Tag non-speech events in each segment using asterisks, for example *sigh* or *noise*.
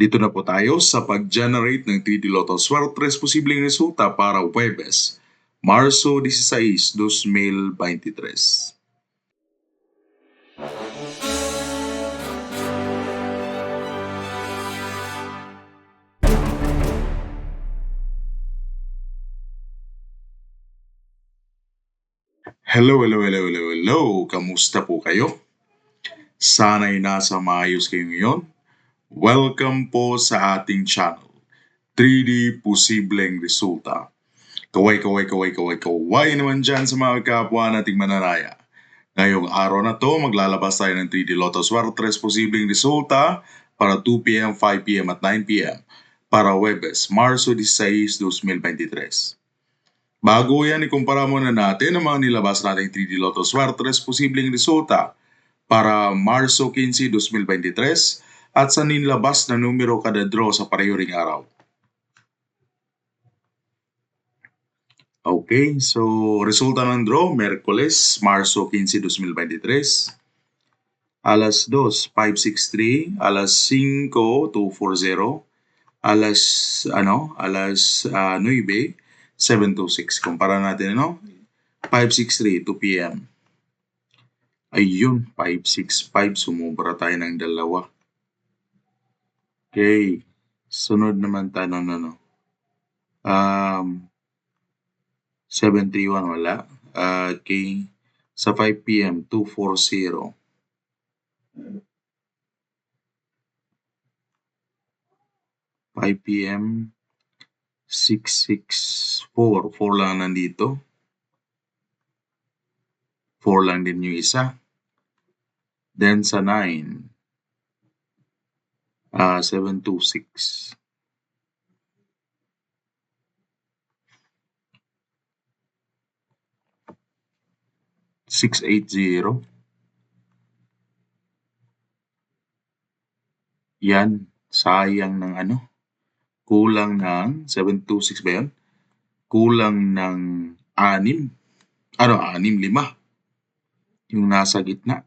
Dito na po tayo sa pag-generate ng 3D Lotto Swertres posibleng resulta para Webes, Marso 16, 2023. Hello, hello, hello, hello, hello. Kamusta po kayo? Sana'y nasa maayos kayo ngayon. Welcome po sa ating channel, 3D Posibleng Resulta. Kaway, kaway, kaway, kaway, kaway naman dyan sa mga kapwa nating mananaya. Ngayong araw na to, maglalabas tayo ng 3D Lotto Swertres Posibleng Resulta para 2pm, 5pm at 9pm para Webes, Marso 16, 2023. Bago yan, ikumpara muna natin ang mga nilabas nating 3D Lotto Swertres posibleng resulta para Marso 15, 2023 at sa nilabas na numero kada draw sa pareho ring araw. Okay, so resulta ng draw, Merkules, Marso 15, 2023. Alas 2, 563, alas 5, 240, alas ano, alas uh, 9, 726. Kumpara natin, ano? 563, 2 p.m. Ayun, 565. Sumubra tayo ng dalawa. Okay. Sunod naman tayo ng ano. Um, 731, wala. Uh, okay. Sa 5 p.m., 240. Five p.m. 664. 4 lang nandito. 4 lang din yung isa. Then sa 9, uh, 726. Six eight zero. Yan, sayang ng ano kulang ng 726 ba yan? Kulang ng 6. Ano, 6, 5. Yung nasa gitna.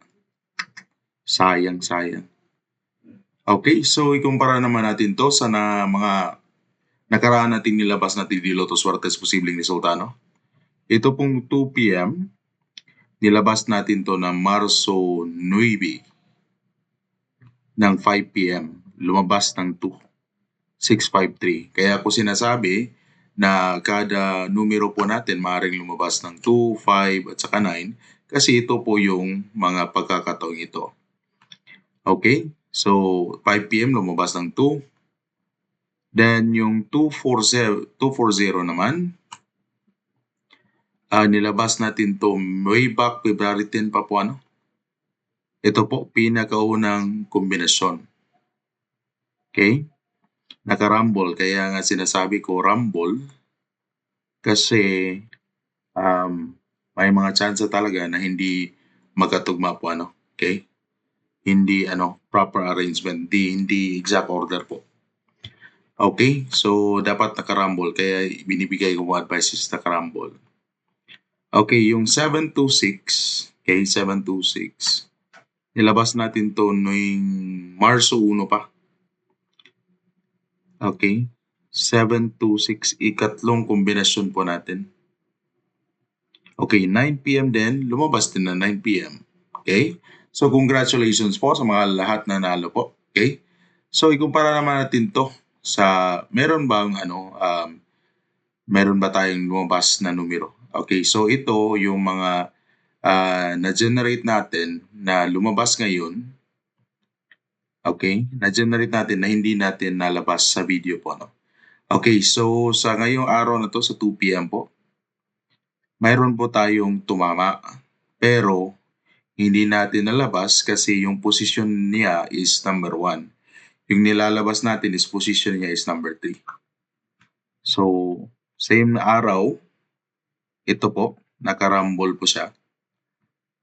Sayang, sayang. Okay, so ikumpara naman natin to sa na mga nakaraan natin nilabas na TD Lotto Suertes posibleng resulta, no? Ito pong 2 p.m. Nilabas natin to na Marso 9 ng 5 p.m. Lumabas ng 2. 653. Kaya ako sinasabi na kada numero po natin maaaring lumabas ng 2, 5 at saka 9 kasi ito po yung mga pagkakataong ito. Okay? So, 5 p.m. lumabas ng 2. Then, yung 240, 240 naman, uh, nilabas natin to way back February 10 pa po ano. Ito po, pinakaunang kombinasyon. Okay? naka-rumble. Kaya nga sinasabi ko rumble kasi um, may mga chance talaga na hindi magkatugma po ano. Okay? Hindi ano proper arrangement, hindi, hindi exact order po. Okay? So dapat naka-rumble kaya binibigay ko mga advices naka-rumble. Okay, yung 726, okay, 726. Nilabas natin to noong Marso 1 pa. Okay. 7, 2, 6, ikatlong kombinasyon po natin. Okay, 9 p.m. din, lumabas din na 9 p.m. Okay? So, congratulations po sa mga lahat na nalo po. Okay? So, ikumpara naman natin to sa, meron bang, ano, um, meron ba tayong lumabas na numero? Okay, so ito yung mga uh, na-generate natin na lumabas ngayon Okay? Na-generate natin na hindi natin nalabas sa video po. No? Okay, so sa ngayong araw na to sa 2 p.m. po, mayroon po tayong tumama. Pero hindi natin nalabas kasi yung position niya is number 1. Yung nilalabas natin is position niya is number 3. So, same na araw, ito po, nakarambol po siya.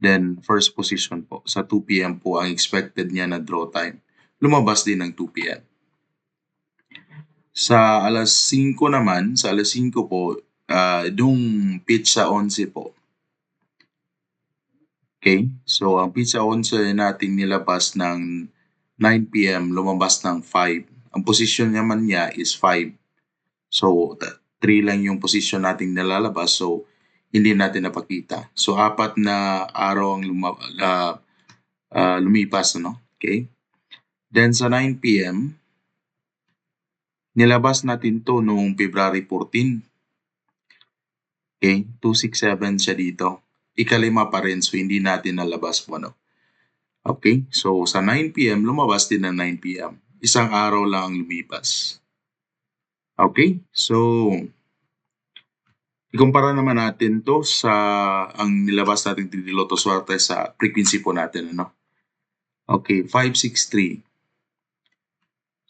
Then, first position po, sa 2 p.m. po ang expected niya na draw time lumabas din ng 2 p.m. Sa alas 5 naman, sa alas 5 po, uh, yung pizza 11 po. Okay? So, ang pizza 11 nating nilabas ng 9 p.m., lumabas ng 5 Ang position naman niya is 5. So, 3 lang yung position nating nalalabas. So, hindi natin napakita. So, apat na araw ang luma, uh, uh, lumipas. Ano? Okay? Then, sa 9 p.m., nilabas natin to noong February 14. Okay? 267 siya dito. Ikalima pa rin. So, hindi natin nalabas po. Ano? Okay? So, sa 9 p.m., lumabas din ng 9 p.m. Isang araw lang ang lumipas. Okay? So, ikumpara naman natin to sa ang nilabas natin di Loto Swerte sa frequency po natin. Ano? Okay, 563.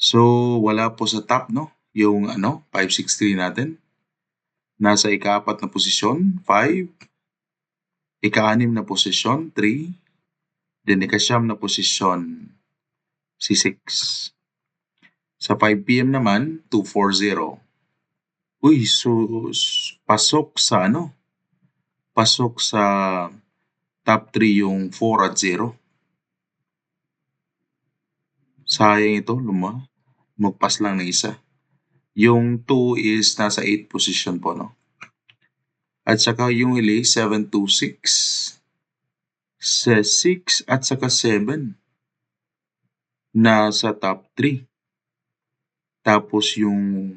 So, wala po sa top, no? Yung ano, 563 natin. Nasa ikaapat na posisyon, 5. Ika-anim na posisyon, 3. Then ikasyam na posisyon, si 6. Sa 5 p.m. naman, 240. Uy, so pasok sa ano? Pasok sa top 3 yung 4 at 0. Sayang ito, luma. Magpas lang ng isa. Yung 2 is nasa 8 position po, no? At saka yung hili, 726 sa 6 at saka 7 nasa top 3. Tapos yung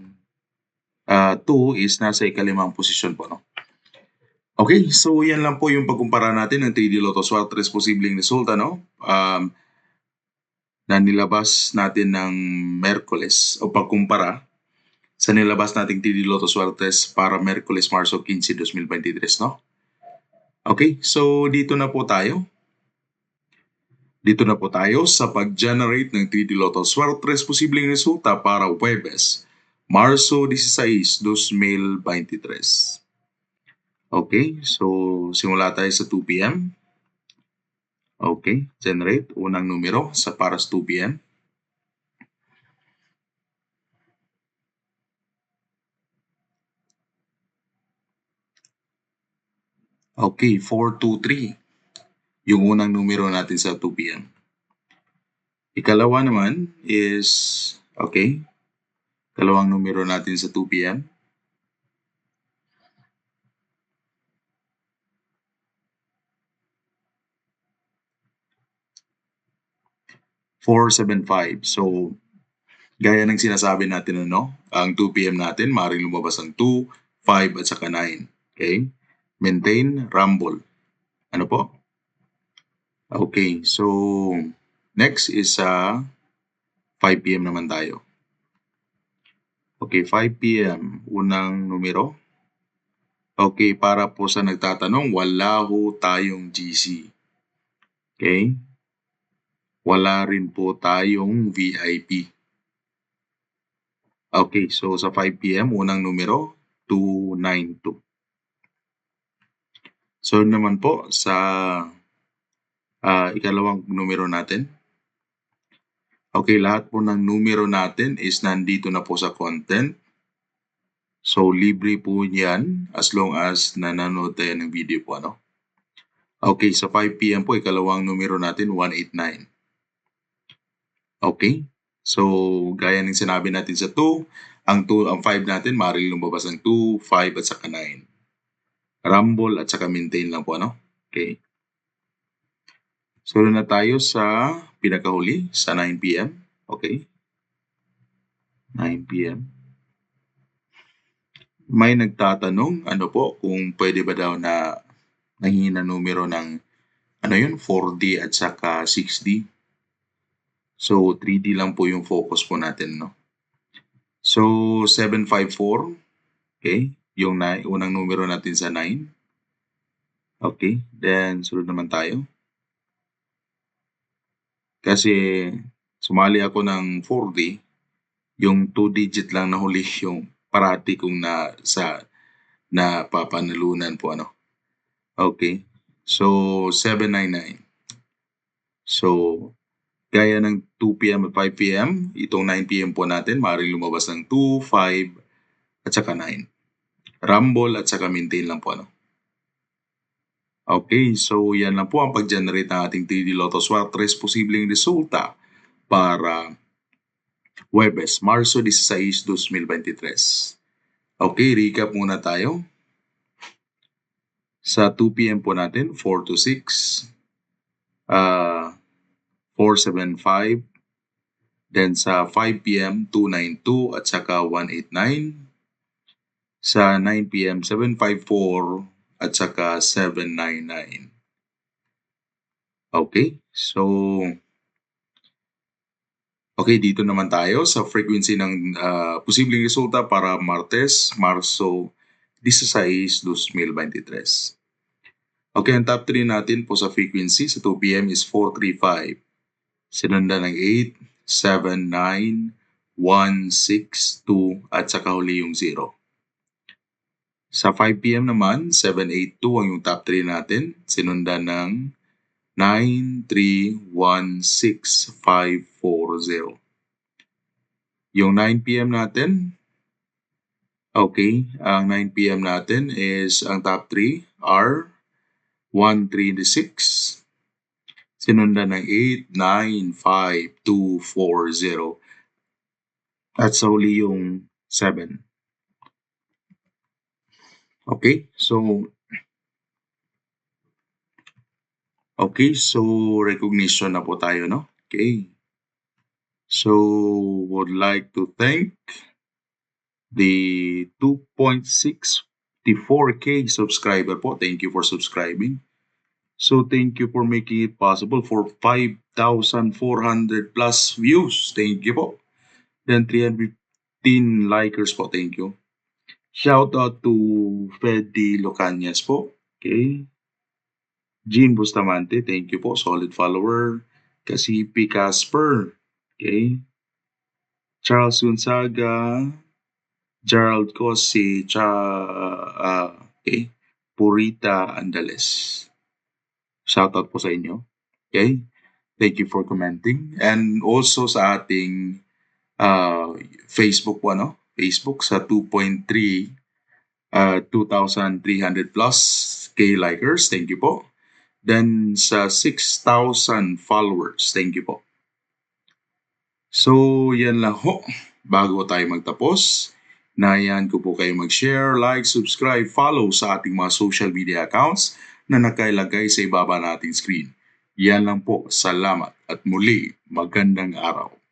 uh, 2 is nasa ikalimang posisyon po. No? Okay, so yan lang po yung pagkumpara natin ng 3D Lotto Swap 3 posibleng resulta. No? Um, na nilabas natin ng Merkules o pagkumpara sa nilabas nating 3D Lotto Suertes para Merkules, Marso 15, 2023, no? Okay, so dito na po tayo. Dito na po tayo sa pag-generate ng 3D Lotto Suertes posibleng resulta para Webes, Marso 16, 2023. Okay, so simula tayo sa 2 p.m. Okay, generate unang numero sa para sa 2 p.m. Okay, 423. Yung unang numero natin sa 2 p.m. Ikalawa naman is, okay, kalawang numero natin sa 2 p.m. Four seven five. So, gaya ng sinasabi natin ano, ang 2 p.m. natin, maaaring lumabas ang 2, 5 at saka 9. Okay? Maintain rumble. Ano po? Okay, so next is uh, 5 p.m. naman tayo. Okay, 5 p.m. Unang numero. Okay, para po sa nagtatanong, wala ho tayong GC. Okay? Wala rin po tayong VIP. Okay, so sa 5 p.m. unang numero, 292. So naman po sa uh, ikalawang numero natin. Okay, lahat po ng numero natin is nandito na po sa content. So libre po yan as long as nanonood tayo ng video po. Ano? Okay, sa 5 p.m. po, ikalawang numero natin, 189. Okay, so gaya ng sinabi natin sa 2, ang 2, ang 5 natin, maaaring lumabas ng 2, 5 at saka 9 rumble at saka maintain lang po, ano? Okay. So, na tayo sa pinakahuli, sa 9 p.m. Okay. 9 p.m. May nagtatanong, ano po, kung pwede ba daw na nangihina numero ng, ano yun, 4D at saka 6D. So, 3D lang po yung focus po natin, no? So, 754, okay yung na, unang numero natin sa 9. Okay, then sunod naman tayo. Kasi sumali ako ng 4D, yung 2 digit lang na huli *laughs* yung parati kong na sa na papanalunan po ano. Okay. So 799. So gaya ng 2 p.m. at 5 p.m., itong 9 p.m. po natin, maaaring lumabas ng 2, 5, at saka 9. Rumble at saka maintain lang po. Ano? Okay, so yan lang po ang pag-generate ng ating 3D Lotto Swap. Tres posibleng resulta para Huwebes, Marso 16, 2023. Okay, recap muna tayo. Sa 2 p.m. po natin, 4 to 6, uh, 475, then sa 5 p.m., 292 at saka 189, sa 9 p.m., 754 at saka 799. Okay, so Okay, dito naman tayo sa frequency ng uh, posibleng resulta para Martes, Marso 16, 2023. Okay, ang top 3 natin po sa frequency sa 2 p.m. is 435. Sinundan ng 8, 7, 9, 1, 6, 2, at saka huli yung 0. Sa 5 p.m. naman, 782 ang yung top 3 natin. Sinundan ng 9316540. Yung 9 p.m. natin, okay, ang 9 p.m. natin is ang top 3 are 136, sinundan ng 8, 9, 5, 2, 4, 0. At sa huli yung 7. Okay, so Okay, so recognition na po tayo, no? Okay. So, would like to thank the 2.64k subscriber po. Thank you for subscribing. So, thank you for making it possible for 5,400 plus views. Thank you po. Then 315 likers po. Thank you. Shout out to Fedi Locanias po. Okay. Jean Bustamante, thank you po, solid follower. Kasipi Casper, okay. Charles Gonzaga, Gerald Cosi, cha, uh, okay. Purita Andales. Shoutout po sa inyo. Okay? Thank you for commenting. And also sa ating uh, Facebook po, ano? Facebook sa 2.3 uh, 2,300 plus K likers. Thank you po. Then sa 6,000 followers. Thank you po. So, yan lang ho. Bago tayo magtapos, nayan ko po kayo mag-share, like, subscribe, follow sa ating mga social media accounts na nakailagay sa ibaba nating screen. Yan lang po. Salamat at muli, magandang araw.